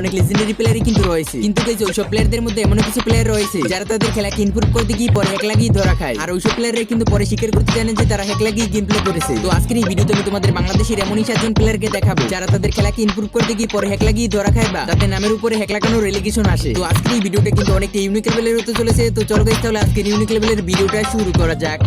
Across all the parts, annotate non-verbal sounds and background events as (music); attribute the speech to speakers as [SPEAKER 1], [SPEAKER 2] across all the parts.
[SPEAKER 1] অনেক লেজেন্ডারি প্লেয়ারই কিন্তু রয়েছে। কিন্তু গাইজ ওইসব প্লেয়ারদের মধ্যে এমন কিছু প্লেয়ার রয়েছে, যারা তাদের খেলাকে ইমপ্রুভ করতে গিয়ে পরে হ্যাক লাগিয়ে ধরা খায়। আর ওইসব প্লেয়াররা কিন্তু পরে স্বীকার করতে জানেন যে তারা হ্যাক লাগিয়ে গেম প্লে করেছে। তো আজকের এই ভিডিওতে আমি তোমাদের বাংলাদেশের এমনই সাতজন প্লেয়ারকে দেখাবো, যারা তাদের খেলাকে ইমপ্রুভ করতে গিয়ে পরে হ্যাক লাগিয়ে ধরা খায় বা তাদের নামের উপরে হ্যাক লাগানোর রেলিগেশন আসে। তো আজকের এই ভিডিওটা কিন্তু অনেকটা ইউনিক লেভেলের হতে চলেছে। তো চলো গাইজ তাহলে আজকের ইউনিক লেভেলের ভিডিওটা শুরু করা যাক।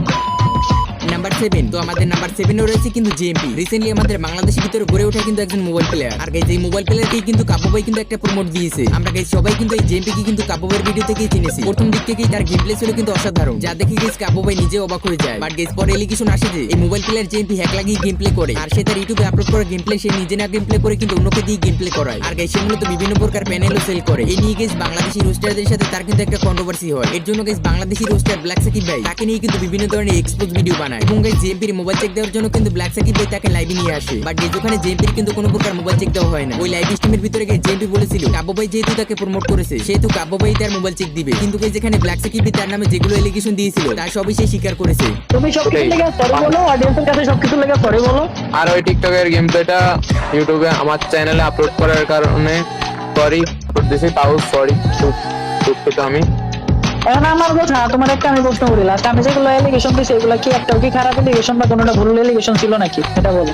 [SPEAKER 1] নাম্বার সেভেন তো আমাদের নাম্বার সেভেনে রয়েছে কিন্তু জেএমপি রিসেন্টলি আমাদের বাংলাদেশের ভিতরে গড়ে ওঠা কিন্তু একজন মোবাইল প্লেয়ার আর গাইজ এই মোবাইল প্লেয়ারকে কিন্তু কাব্য ভাই কিন্তু একটা প্রমোট দিয়েছে। আমরা গাইজ সবাই কিন্তু এই জেএমপি কে কিন্তু কাব্য ভাইয়ের ভিডিও থেকেই চিনেছি। প্রথম দিক থেকেই তার গেম প্লে ছিল কিন্তু অসাধারণ। যা দেখে গাইজ কাব্য ভাই নিজে অবাক হয়ে যায়। বাট গাইজ পরে এলিগেশন আসে যে এই মোবাইল প্লেয়ার জেএমপি হ্যাক লাগিয়ে গেম প্লে করে। আর সে তার ইউটিউবে আপলোড করা গেম প্লে সে নিজে না গেম প্লে করে কিন্তু অন্যকে দিয়ে গেম প্লে করায়। আর গাইজ সে মূলত বিভিন্ন প্রকার প্যানেলও সেল করে। এই নিয়ে গাইজ বাংলাদেশি রোস্টারদের সাথে তার কিন্তু একটা কন্ট্রোভার্সি হয়। এর জন্য guys Bangladeshi roster black Sakib ভাই, তাকে নিয়ে কিন্তু বিভিন্ন ধরনের এক্সপোজ ভিডিও বানায়। এবং গাইজ জেএমপির মোবাইল চেক দেওয়ার জন্য কিন্তু ব্ল্যাক সাকিব ভাই তাকে লাইভে নিয়ে আসে বাট গাইজ ওখানে জেএমপির কিন্তু কোনো প্রকার মোবাইল চেক দেওয়া হয় না ওই লাইভ স্ট্রিমের ভিতরে গিয়ে জেএমপি বলেছিল কাব্য ভাই যেহেতু তাকে প্রমোট করেছে সেহেতু কাব্য ভাই তার মোবাইল চেক দিবে কিন্তু যেখানে ব্ল্যাক সাকিব তার নামে যেগুলো এলিগেশন দিয়েছিল তার সবই সে স্বীকার করেছে
[SPEAKER 2] তুমি সব কিছু লেগে সরি বলো অডিয়েন্সের কাছে সব কিছু লেগে সরি বলো
[SPEAKER 3] আর ওই টিকটকের গেম প্লেটা ইউটিউবে আমার চ্যানেলে আপলোড করার কারণে সরি করতেছি তাও সরি দুঃখিত আমি
[SPEAKER 2] এখন আমার কথা, তোমার একটা আমি প্রশ্ন করি লাস্ট আমি যেগুলো এলিগেশন দিছি, এগুলো কি একটা কি খারাপ এলিগেশন বা কোনোটা ভুল এলিগেশন ছিল নাকি? এটা বলো।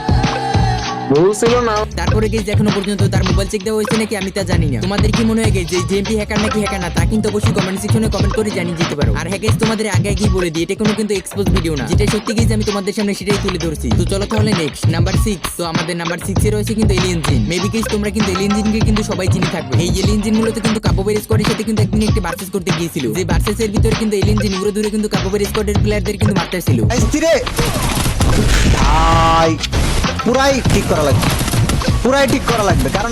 [SPEAKER 3] ভুল ছিল না।
[SPEAKER 1] তারপরে গেজ এখনও পর্যন্ত তার মোবাইল চেক দেওয়া হয়েছে নাকি আমি তা জানি না। তোমাদের কি মনে হয় গেছে যে জেএমপি হ্যাকার নাকি হ্যাকার না তা কিন্তু অবশ্যই কমেন্ট সেকশনে কমেন্ট করে জানিয়ে দিতে পারো। আর হ্যাকেজ তোমাদের আগে আগেই বলে দিই এটা কোনো কিন্তু এক্সপোজ ভিডিও না। যেটা সত্যি গেজ আমি তোমাদের সামনে সেটাই তুলে ধরছি। তো চলো তাহলে নেক্সট নাম্বার সিক্স তো আমাদের নাম্বার সিক্স রয়েছে কিন্তু এলিয়েন জিন মেবি তোমরা কিন্তু এলিয়েন জিনকে কিন্তু সবাই চিনি থাকবে। এই এলিয়েন জিন মূলত কিন্তু কাবোবের স্কোয়াডের সাথে কিন্তু একদিন একটি ভার্সেস করতে গিয়েছিল। যে ভার্সেস এর ভিতরে কিন্তু এলিয়েন জিন উড়ে দূরে কিন্তু কাবোবের স্কোয়াডের প্লেয়ারদের কিন্তু মারতেছিল
[SPEAKER 4] ভাই! পুরাই ঠিক করা লাগবে। পুরাই ঠিক করা লাগবে কারণ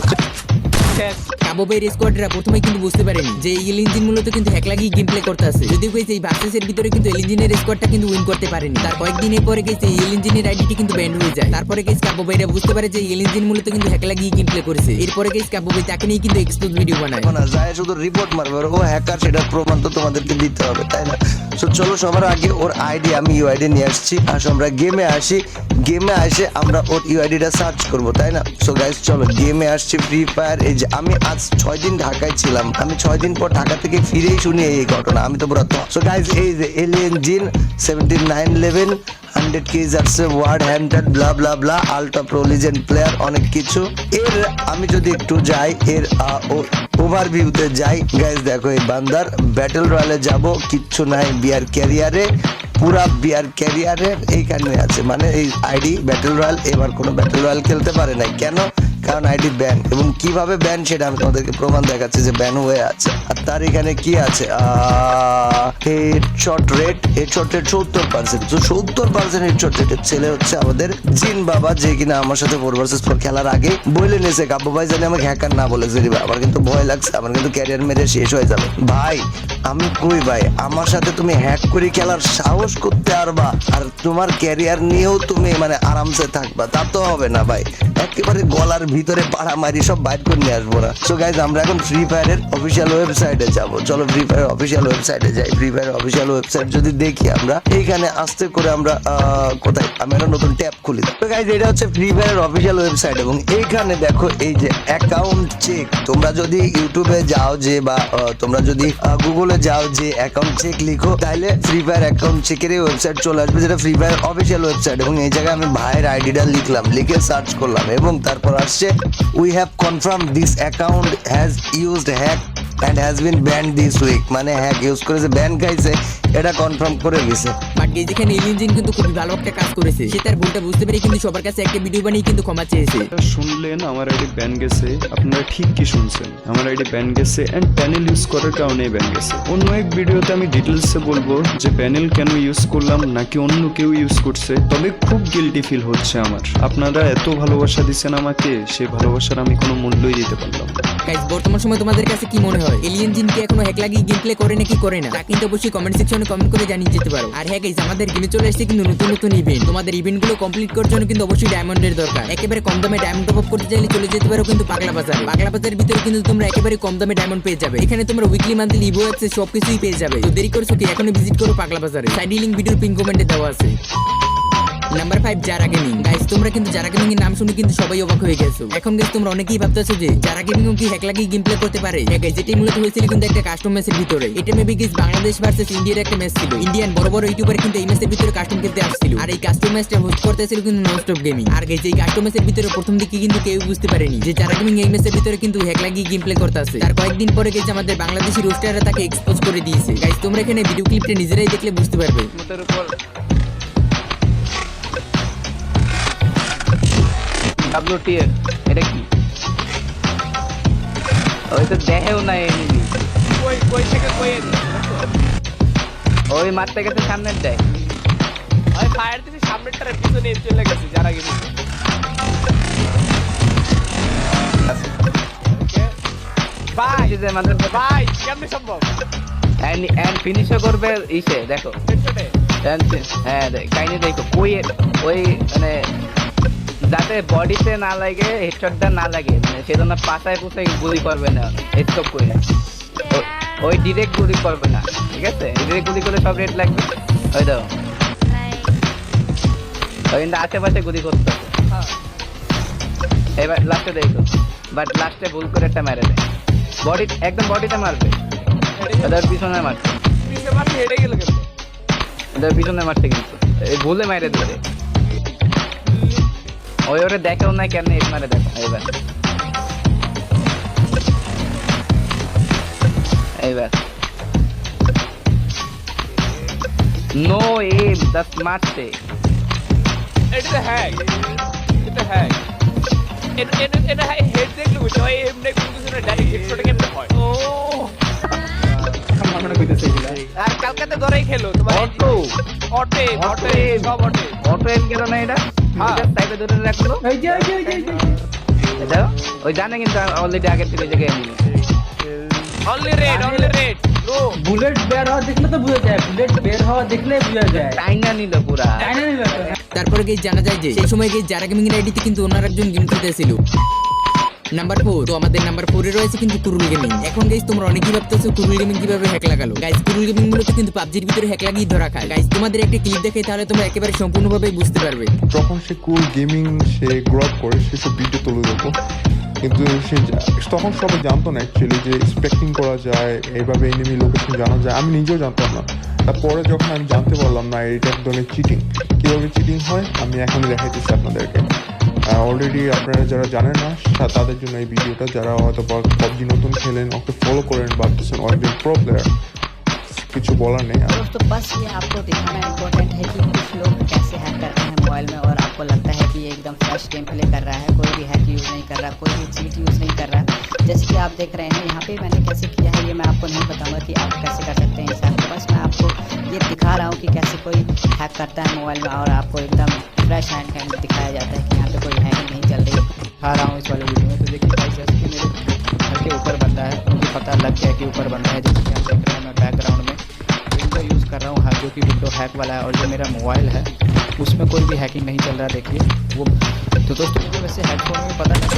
[SPEAKER 1] কাবোবের স্কোয়াডরা প্রথমে কিন্তু বুঝতে পারেনি যে এই ইঞ্জিন মূলত কিন্তু হ্যাক লাগিয়ে গেম প্লে করতে আছে যদিও গেছে এই ভার্সেসের ভিতরে কিন্তু ইঞ্জিনের স্কোয়াডটা কিন্তু উইন করতে পারেনি। তার কয়েকদিনের পরে গেছে এই ইঞ্জিনের আইডিটি কিন্তু ব্যান্ড হয়ে যায়। তারপরে গেছে কাবোবেরা বুঝতে পারে যে এই ইঞ্জিন মূলত কিন্তু হ্যাক লাগিয়ে গেম প্লে করেছে। এরপরে গেছে কাবোবে তাকে নিয়ে কিন্তু এক্সপোজ ভিডিও বানায়।
[SPEAKER 4] না যায় শুধু রিপোর্ট মারবে ও হ্যাকার সেটার প্রমাণ তো তোমাদেরকে দিতে হবে, তাই না? সো চলো সবার আগে ওর আইডি আমি ইউআইডি নিয়ে আসছি। আসো আমরা গেমে আসি। গেমে আসে আমরা ওর ইউআইডিটা সার্চ করব, তাই না? সো গাইস চলো গেমে আসছি ফ্রি ফায়ার এই যে আমি আজ ছয় দিন ঢাকায় ছিলাম। আমি ছয় দিন পর ঢাকা থেকে ফিরেই শুনি এই ঘটনা, আমি তো পুরো সো গাইস এই যে alien gene seventeen nine eleven hundred cage আসছে world handed blah blah blah ultra pro legend player অনেক কিছু। এর আমি যদি একটু যাই, এর ওভারভিউতে যাই গাইজ দেখো এই বান্দার ব্যাটল রয়্যালে যাব, কিচ্ছু নাই বিয়ার ক্যারিয়ারে পুরা বিয়ার ক্যারিয়ারের এইখানে আছে। মানে এই আইডি ব্যাটল রয়্যাল এবার কোনো ব্যাটল রয়্যাল খেলতে পারে নাই। কেন? কারণ আইডি ব্যান এবং কীভাবে ব্যান সেটা আমি তোমাদেরকে প্রমাণ দেখাচ্ছি যে ব্যান হয়ে আছে। আর তার এখানে কি আছে? হেডশট রেট হেডশট রেট সত্তর পার্সেন্ট তো সত্তর পার্সেন্ট হেডশট ছেলে হচ্ছে আমাদের জিন বাবা, যে কিনা আমার সাথে ফোর ভার্সেস ফোর খেলার আগে বলে নিয়েছে কাব্য ভাই জানি আমাকে হ্যাকার না দিবা আমার কিন্তু ভয় লাগছে, আমার কিন্তু ক্যারিয়ার মেরে শেষ হয়ে যাবে। ভাই, আমি কই ভাই, আমার সাথে তুমি হ্যাক করে খেলার সাহস করতে পারবা, আর তোমার ক্যারিয়ার নিয়েও তুমি মানে আরামসে থাকবা, তা তো হবে না ভাই। একেবারে গলার ভিতরে পাড়া মারি সব বাইর করে নিয়ে আসব না। সো গাইজ আমরা এখন ফ্রি ফায়ারের অফিসিয়াল ওয়েবসাইটে যাব। চলো ফ্রি ফায়ার অফিসিয়াল ওয়েবসাইটে যাই। ফ্রি ফায়ার অফিসিয়াল ওয়েবসাইট যদি দেখি আমরা, এইখানে আস্তে করে আমরা কোথায়? আমি একটা নতুন ট্যাব খুলি। তো গাইজ এটা হচ্ছে ফ্রি ফায়ার অফিসিয়াল ওয়েবসাইট এবং এইখানে দেখো এই যে অ্যাকাউন্ট চেক তোমরা যদি ইউটিউবে যাও যে বা তোমরা যদি গুগলে যাও যে অ্যাকাউন্ট চেক লিখো তাহলে ফ্রি ফায়ার অ্যাকাউন্ট চেকের এই ওয়েবসাইট চলে আসবে, যেটা ফ্রি ফায়ার অফিসিয়াল ওয়েবসাইট এবং এই জায়গায় আমি ভাইয়ের আইডিটা লিখলাম, লিখে সার্চ করলাম এবং তারপর আসছে we have confirm this account has used hack and has been banned this week মানে হ্যাক ইউজ করেছে ব্যান খাইছে, এটা কনফার্ম করে গেছে
[SPEAKER 1] বাট যেখানে এখানে এলিয়েন জিন কিন্তু খুবই ভালো একটা কাজ করেছে। সে তার ভুলটা বুঝতে পেরে কিন্তু সবার কাছে একটা ভিডিও বানিয়ে কিন্তু ক্ষমা চেয়েছে।
[SPEAKER 5] শুনলেন, আমার আইডি ব্যান গেছে। আপনারা ঠিক কি শুনছেন? আমার আইডি ব্যান গেছে অ্যান্ড প্যানেল ইউজ করার কারণে ব্যান গেছে। অন্য এক ভিডিওতে আমি ডিটেলসে বলব যে প্যানেল কেন ইউজ করলাম, নাকি অন্য কেউ ইউজ করছে, তবে খুব গিল্টি ফিল হচ্ছে আমার। আপনারা এত ভালোবাসা দিচ্ছেন আমাকে সেই ভালোবাসার আমি কোনো মূল্যই দিতে পারলাম না
[SPEAKER 1] গাইজ বর্তমান সময় তোমাদের কাছে কি মনে হয়? এলিয়েন জিন কি এখনও হ্যাক লাগিয়ে গেম প্লে করে নাকি করে না? কিন্তু অবশ্যই কমেন্ট সেকশনে কমেন্ট করে জানিয়ে যেতে পারো। আর হ্যাঁ গাইজ আমাদের গেমে চলে এসেছে কিন্তু নতুন নতুন ইভেন্ট তোমাদের ইভেন্টগুলো কমপ্লিট করার জন্য কিন্তু অবশ্যই ডায়মন্ডের দরকার। একেবারে কম দামে ডায়মন্ড টপ করতে চাইলে চলে যেতে পারো কিন্তু পাগলা বাজার। পাগলা বাজারের ভিতরে কিন্তু তোমরা একেবারে কম দামে ডায়মন্ড পেয়ে যাবে। এখানে তোমরা উইকলি মান্থলি ইভো অ্যাক্সেস সবকিছুই পেয়ে যাবে। তো দেরি করছ কি? এখনই ভিজিট করো পাগলা বাজারে। সাইড লিঙ্ক ভিডিওর পিন কমেন্টে দেওয়া আছে। নাম্বার ফাইভ যারা গেমিং গাইস তোমরা কিন্তু যারা গেমিং এর নাম শুনে কিন্তু সবাই অবাক হয়ে গেছো। এখন গাইস তোমরা অনেকেই ভাবতেছো যে যারা গেমিং কি হ্যাক লাগিয়ে গেম প্লে করতে পারে? হ্যাঁ গাইস এটাই মূলত হয়েছিল কিন্তু একটা কাস্টম ম্যাচের ভিতরে। এটা মেবি গাইস বাংলাদেশ ভার্সেস ইন্ডিয়ার একটা ম্যাচ ছিল। ইন্ডিয়ান বড় বড় ইউটিউবার কিন্তু এই ম্যাচের ভিতরে কাস্টম খেলতে আসছিল। আর এই কাস্টম ম্যাচটা হোস্ট করতে ছিল কিন্তু ননস্টপ গেমিং আর গাইস এই কাস্টম ম্যাচের ভিতরে প্রথম দিকে কিন্তু কেউ বুঝতে পারেনি যে যারা গেমিং এই ম্যাচের ভিতরে কিন্তু হ্যাক লাগিয়ে গেম প্লে করতে আসে তার কয়েকদিন পরে গাইস আমাদের বাংলাদেশি রোস্টাররা তাকে এক্সপোজ করে দিয়েছে। গাইস তোমরা এখানে ভিডিও ক্লিপটা নিজেরাই দেখলে বুঝতে পারবে।
[SPEAKER 6] ডাব্লিউটিএফ এটা কি? ওই তো দেহেও নাই এনিমি
[SPEAKER 7] কই কই থেকে কই
[SPEAKER 6] ওই মারতে গেছে সামনের দেয়।
[SPEAKER 7] আমি ফায়ার দিছি সামনেরটার পিছনে চলে গেছি যারা গেছি। ভাই ভাই কেমনে সম্ভব?
[SPEAKER 6] এন্ড এন্ড ফিনিশও করবে ইসে দেখো। হ্যাঁ কাহিনী দেখো কই ওই মানে যাতে বডিতে না লাগে হেডশটটা না লাগে মানে সেজন্য পাতায় পুষায় গুলি করবে না স্টপ করে। ওই ডিরেক্ট গুলি করবে না ঠিক আছে? ডিরেক্ট গুলি করলে সব রেড লাগবে। ওই দাও ওই কিন্তু আশেপাশে গুলি করতে হবে। এবার লাস্টে দেখো। বাট লাস্টে ভুল করে একটা মেরে দেয় বডি একদম বডিতে মারবে। ওদের পিছনে মারছে।
[SPEAKER 7] পিছে মারতে হেডে গেল
[SPEAKER 6] ওদের পিছনে মারছে কিন্তু। এই ভুলে মেরে ধরে ওই ওরে দেখেও না কেন এক মারে দেখো এইবার এইবার নো এম মারছে
[SPEAKER 7] এটা হ্যাক। এটা হ্যাক। এটা এটা এটা হেড দেখলে বুঝতে হয় এমনি কোন কিছু না ডাইরেক্ট হেডশটে কেমনে হয়? ও। আর কালকাতে ধরেই খেলো তোমার
[SPEAKER 6] অটো
[SPEAKER 7] অটে
[SPEAKER 6] অটো
[SPEAKER 7] অটে সব অটে
[SPEAKER 6] অটো এম গেল না এটা। সাইডে ধরে রাখল। এটা ওই জানে কিন্তু অলরেডি আগের থেকে জায়গায় নিয়ে
[SPEAKER 7] only red only red
[SPEAKER 2] bullet বের হওয়া দেখলে তো বোঝা যায়। বুলেট বের হওয়া দেখলে বোঝা যায়।
[SPEAKER 6] টাইনা নিল পুরা।
[SPEAKER 1] তারপরে গিয়ে জানা যায় যে সেই সময় গিয়ে যারা গেমিং এর আইডিতে কিন্তু ওনার একজন গেম খেলতেছিল। নাম্বার ফোর তো আমাদের নাম্বার ফোরে রয়েছে কিন্তু কুরুল গেমিং। এখন গাইস তোমরা অনেকেই ভাবতেছো কুরুল গেমিং কীভাবে হ্যাক লাগালো। গাইস কুরুল গেমিং মূলত কিন্তু পাবজির ভিতরে হ্যাক লাগিয়ে ধরা খায়। গাইস তোমাদের একটা ক্লিপ দেখাই, তাহলে তোমরা একেবারে সম্পূর্ণভাবে বুঝতে পারবে।
[SPEAKER 8] যখন সে কুল গেমিং সে গ্রো করে সেসব ভিডিও তুলে দেবো কিন্তু সে তখন সবাই জানতো না অ্যাকচুয়ালি যে স্পেক্টিং করা যায়, এইভাবে এনিমি লোকেশন জানা যায়। আমি নিজেও জানতাম না। তারপরে যখন আমি জানতে পারলাম, না, এটা এক চিটিং কীভাবে চিটিং হয়, আমি এখন দেখাইতেছি আপনাদেরকে। অলরেডি আপনারা যারা জানেন না সা- তাদের জন্য এই ভিডিওটা যারা হয়তো পাবজি নতুন খেলেন ওকে ফলো করেন ভাবতেছেন অলরেডি প্রো প্লেয়ার কিছু বলার নেই আর
[SPEAKER 9] दोस्तों बस ये आपको दिखाना इम्पोर्टेंट है कि कुछ लोग कैसे हैक करते हैं मोबाइल में और आपको लगता है कि ये एकदम फ्रेश गेम प्ले कर रहा है कोई भी हैक यूज़ नहीं कर रहा कोई भी चीट यूज़ नहीं कर रहा जैसे कि आप देख रहे हैं यहाँ पे मैंने कैसे किया है ये मैं आपको नहीं बताऊंगा कि आप कैसे कर सकते हैं इस हैक को बस मैं आपको ये दिखा रहा हूँ कि कैसे कोई हैक करता है मोबाइल में और आपको एकदम फ्रेश हैंड हैंड दिखाया जाता है कि यहाँ पे कोई हैकिंग नहीं चल रही
[SPEAKER 10] दिखा रहा हूँ इस वाले वीडियो में तो देखिए भाई जैसे कि मेरे घर के ऊपर बंदा है मुझे पता लग गया कि ऊपर बंदा है जैसे कि आप देख रहे हैं मैं बैकग्राउंड में विंडो यूज़ कर रहा हूँ हाँ, जो कि विंडो हैक वाला है और जो मेरा मोबाइल है उसमें कोई भी हैकिंग नहीं चल रहा देखिए वो तो दोस्तों मुझे वैसे हेडफोन में पता नहीं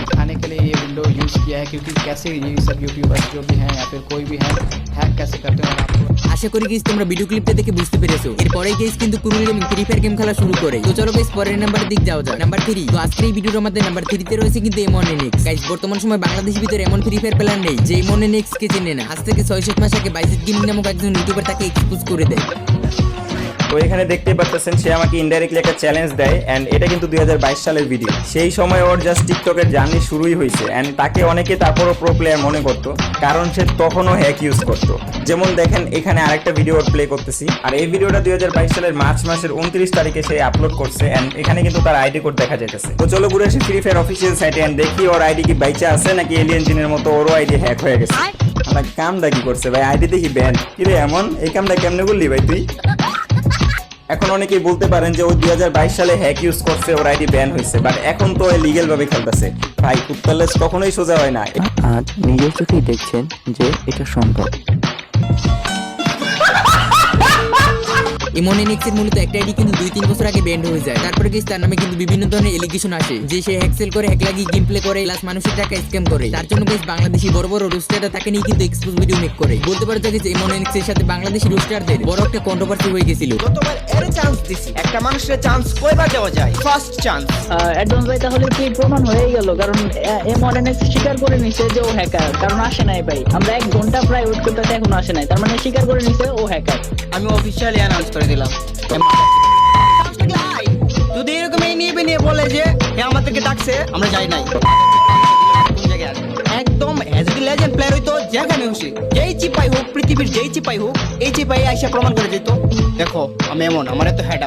[SPEAKER 10] दिखाने के लिए ये विंडो यूज़ किया है क्योंकि कैसे ये सब यूट्यूबर्स जो भी हैं या फिर कोई भी है कैसे करते हैं और आपको
[SPEAKER 1] আশা করি গেস তোমরা ভিডিও ক্লিপটা দেখে বুঝতে পেরেছো এরপরেই গেস কিন্তু Kurul gaming free fire game খেলা শুরু করে তো চলো গেস পরের নাম্বারের দিক যাওয়া যাক নাম্বার থ্রি তো আজকের এই ভিডিওর আমাদের নাম্বার থ্রিতে রয়েছে কিন্তু এমন এনিক্স গাইস বর্তমান সময় বাংলাদেশের ভিতরে এমন ফ্রি ফায়ার প্লেয়ার নেই যে এমন এনিক্স কে চেনে না আজ থেকে ছয় সাত মাস আগে বাইসেট গেমিং নামক একজন ইউটিউবার তাকে এক্সপোজ করে দেয়
[SPEAKER 11] তো এখানে দেখতেই পাচ্ছেন সে আমাকে ইনডাইরেক্টলি একটা চ্যালেঞ্জ দেয় অ্যান্ড এটা কিন্তু দুই হাজার বাইশ সালের ভিডিও সেই সময় ওর জাস্ট টিকটকের জার্নি শুরুই হয়েছে অ্যান্ড তাকে অনেকে তারপরও প্রো প্লেয়ার মনে করতো কারণ সে তখনও হ্যাক ইউজ করতো। যেমন দেখেন এখানে আরেকটা ভিডিও প্লে করতেছি আর এই ভিডিওটা দুই সালের মার্চ মাসের উনত্রিশ তারিখে সে আপলোড করছে অ্যান্ড এখানে কিন্তু তার আইডি কোড দেখা যাইতেছে। তো চলো ঘুরে আসি ফ্রি ফায়ার অফিসিয়াল সাইটে অ্যান্ড দেখি ওর আইডি কি বাইচা আছে নাকি এলিয়েন জিনের মতো ওরও আইডি হ্যাক হয়ে গেছে। আমার কামটা কি করছে ভাই? আইডি দেখি ব্যান্ড কিরে এমন? এই কামটা কেমনে করলি ভাই তুই? এখন অনেকেই বলতে পারেন যে ওই দুই হাজার বাইশ সালে হ্যাক ইউজ করছে, ওর আইডি ব্যান হয়েছে বাট এখন তো ওই লিগেল ভাবে খেলতেছে। ভাই কুত্তালেস কখনোই সোজা হয় না।
[SPEAKER 12] আজ নিজের চোখেই দেখছেন যে এটা সম্ভব।
[SPEAKER 1] ইমন এনএক্স এর মূলত একটা আইডি কিন্তু দুই তিন বছর আগে ব্যান্ড হয়ে যায়। তারপরে গেস তার নামে কিন্তু বিভিন্ন ধরনের এলিগেশন আসে যে সে হ্যাকসেল করে হ্যাক লাগিয়ে গেম প্লে করে প্লাস মানুষের টাকা স্ক্যাম করে। তার জন্য গেস বাংলাদেশি বড় বড় রোস্টাররা তাকে নিয়ে কিন্তু এক্সপোজ ভিডিও মেক করে। বলতে পারো যে গেস ইমন এনএক্স এর সাথে বাংলাদেশি রোস্টারদের বড় একটা কন্ট্রোভার্সি হয়ে গেছিল।
[SPEAKER 12] গতবার এর চান্স দিছি। একটা মানুষের চান্স কয়বার দেওয়া যায়? ফার্স্ট চান্স
[SPEAKER 2] অ্যাডভান্স ভাই তাহলে কি প্রমাণ হয়ে গেল? কারণ এম অনেক স্বীকার করে নিছে যে ও হ্যাকার কারণ আসে নাই ভাই। আমরা এক ঘণ্টা প্রায় ওয়েট করতে এখনও আসে নাই। তার মানে স্বীকার করে নিছে ও হ্যাকার
[SPEAKER 12] আমি অফিসিয়ালি অ্যানাউন্স করে দিলাম। যদি এরকম এই নিয়ে নিয়ে বলে যে এ আমাদেরকে ডাকছে আমরা যাই নাই? একদম এ লেজেন্ড প্লেয়ার হইতো যেখানে খুশি যেই চিপাই হোক পৃথিবীর যেই চিপাই হোক এই চিপাই আইসা প্রমাণ করে দিত দেখো আমি এমন আমার এত হেড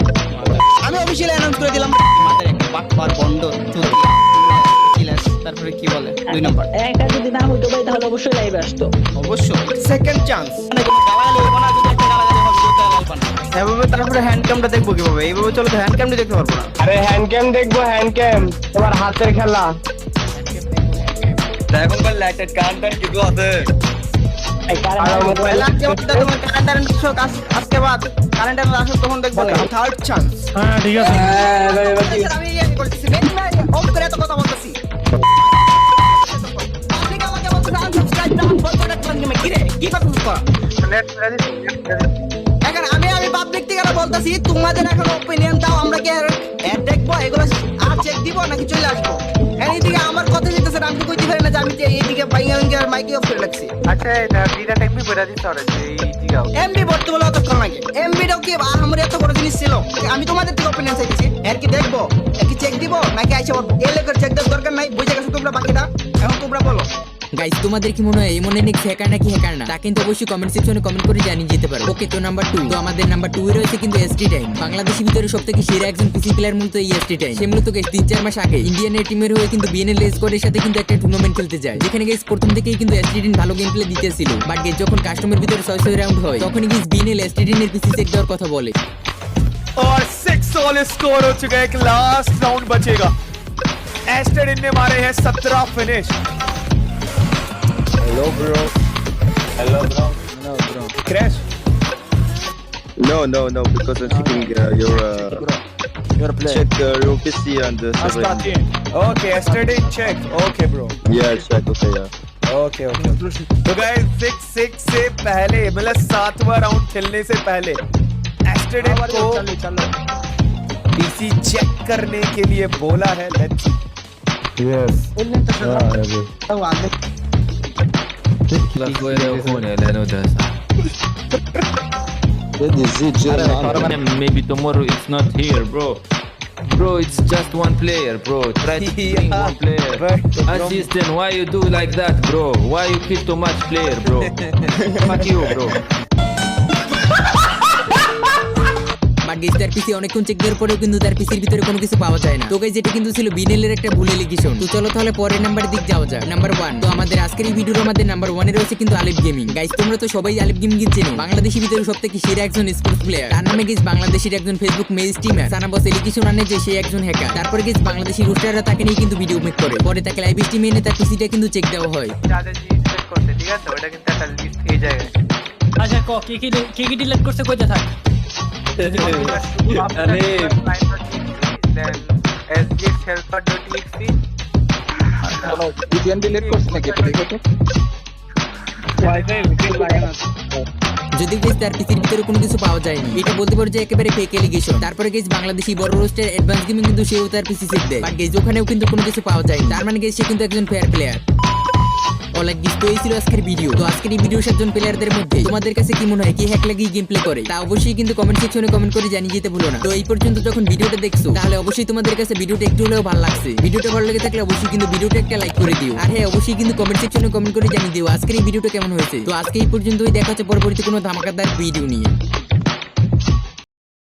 [SPEAKER 12] আমি অফিসিয়ালি অ্যানাউন্স করে দিলাম আমাদের একটা বাটপার চুতি তারপরে কি বলে? দুই নম্বর।
[SPEAKER 2] একটা যদি না হইতো ভাই তাহলে অবশ্যই লাইভে আসতো।
[SPEAKER 12] অবশ্যই। সেকেন্ড চান্স মানে কোনো না এভাবে তারপরে হ্যান্ড ক্যামটা দেখব কীভাবে? এইভাবে চলে তো হ্যান্ড ক্যামটা দেখতে পারব না।
[SPEAKER 3] আরে হ্যান্ড ক্যাম দেখব হ্যান্ড ক্যাম তোমার হাতের খেলা।
[SPEAKER 12] এখন বল লাইটেড কান
[SPEAKER 2] টান কিছু আছে?
[SPEAKER 12] হ্যাঁ, কি? কথা এখন আমি আমি পাবলিক থেকে বলতেছি তোমাদের এখন ওপিনিয়ন দাও আমরা কি অ্যাড দেখব? এগুলো আর চেক দিব নাকি চলে আসব? হ্যাঁ এইদিকে আমার কথা যেতেছে আমি কইতে পারি না যে আমি যে এইদিকে বাইঙ্গা বাইঙ্গা মাইকে অফ করে রাখছি।
[SPEAKER 3] আচ্ছা এটা দুইটা টাইমই বেরা দিতে হবে
[SPEAKER 12] এমবি ভর্তি বলে অতক্ষণ লাগে। এমবিটাও কি আমার এত বড় জিনিস ছিল? আমি তোমাদের থেকে ওপিনিয়ন চাইতেছি। এর কি দেখব? এর কি চেক দিব? নাকি আইসা এলে করে চেক দেওয়ার দরকার নাই বুঝে গেছো তোমরা বাকিটা? এখন তোমরা বলো।
[SPEAKER 1] গাইস তোমাদের কি মনে হয় এমন এনিক্স হ্যাকার নাকি হ্যাকার না তা কিন্তু অবশ্যই কমেন্ট সেকশনে কমেন্ট করে জানিয়ে যেতে পারো ওকে তো নাম্বার টু তো আমাদের নাম্বার টু এ রয়েছে কিন্তু এসটি টাইম বাংলাদেশের ভিতরে সব থেকে সেরা একজন পিসি প্লেয়ার মূলত এই এসটি টাইম সে মূলত guys তিন চার মাস আগে ইন্ডিয়ানের টিমের হয়ে কিন্তু বিএনএল স্কোয়াডের সাথে কিন্তু একটা টুর্নামেন্ট খেলতে যায় যেখানে গেস প্রথম থেকেই কিন্তু এসটি টিম ভালো গেম প্লে দিতেছিল বাট গেস যখন কাস্টমের ভিতরে ছয় ছয় রাউন্ড হয় তখন গেস বিএনএল এসটি টিমের পিসি চেক দেওয়ার কথা বলে
[SPEAKER 7] और सिक्स ऑल स्कोर हो चुका है एक लास्ट राउंड बचेगा एस्टेड ने मारे हैं सत्रह finish hello bro hello bro no bro crash
[SPEAKER 5] No, no, no, because I'm checking uh, your uh,
[SPEAKER 7] your play
[SPEAKER 5] check uh, your PC and the uh, server.
[SPEAKER 7] Okay, yesterday check. Okay, bro.
[SPEAKER 5] Yeah, check. Okay, yeah.
[SPEAKER 7] Okay okay तो guys six six से पहले मतलब सातवां round खेलने से पहले stadium को PC check करने के लिए बोला है let's
[SPEAKER 3] Maybe tomorrow it's not here, bro. Bro, it's just one player, bro. Try to (laughs) bring one player. Assistant, why you do like that, bro? Why you kill too much player, bro? (laughs) Fuck you, bro.
[SPEAKER 1] Guess তার PC অনেকক্ষণ check দেওয়ার পরেও কিন্তু তার পিসির ভিতরে কোনো কিছু পাওয়া যায় না। তো গাইস এটা কিন্তু ছিল বিনেলের একটা ভুল এলিগেশন তো চলো তাহলে পরের নাম্বারের দিক যাওয়া যাক। নাম্বার ওয়ান তো আমাদের আজকের এই ভিডিওর আমাদের নাম্বার ওয়ানে রয়েছে কিন্তু আলিফ গেমিং গাইস তোমরা তো সবাই আলিফ গেমিং চেনো। বাংলাদেশের ভিতরে সব থেকে সেরা একজন স্পোর্টস প্লেয়ার তার নামে গেস বাংলাদেশের একজন Facebook male streamer Sana boss allegation আনে যে সে একজন হ্যাকার তারপরে গেস বাংলাদেশি রোস্টাররা তাকে নিয়ে কিন্তু ভিডিও মেক করে। পরে তাকে লাইভ স্ট্রিমে এনে তার পিসিটা কিন্তু চেক দেওয়া হয়।
[SPEAKER 3] করতে ঠিক আছে ওটা কিন্তু একটা লিস্ট এই জায়গায়
[SPEAKER 2] আচ্ছা কি কি কি ডিলিট করছে কইতে থাক?
[SPEAKER 1] যদি গেস তার পিসির ভিতরে কোনো কিছু পাওয়া যায়নি, এটা বলতে পারো যে একেবারে ফেক এলিগেশন তারপরে গেস বাংলাদেশি বড় রোস্টের অ্যাডভান্স গেমিং কিন্তু সেও তার পিসি চেক দেয়। বাট গেস ওখানেও কিন্তু কোনো কিছু পাওয়া যায় তার মানে গেস সে কিন্তু একজন ফেয়ার প্লেয়ার অনেক দিস তো এই ছিল আজকের ভিডিও তো আজকের এই ভিডিও সাতজন প্লেয়ারদের মধ্যে তোমাদের কাছে কি মনে হয়? কি হ্যাক লাগিয়ে গেম প্লে করে? তা অবশ্যই কিন্তু কমেন্ট সেকশনে কমেন্ট করে জানিয়ে যেতে ভুলো না। তো এই পর্যন্ত যখন ভিডিওটা দেখছ, তাহলে অবশ্যই তোমাদের কাছে ভিডিওটা একটু হলেও ভালো লাগছে। ভিডিওটা ভালো লেগে থাকলে অবশ্যই কিন্তু ভিডিওটা একটা লাইক করে দিও। আর হ্যাঁ অবশ্যই কিন্তু কমেন্ট সেকশনে কমেন্ট করে জানিয়ে দিও আজকের এই ভিডিওটা কেমন হয়েছে। তো আজকে এই পর্যন্তই। দেখা হচ্ছে পরবর্তী কোনো ধামাকাদার ভিডিও নিয়ে।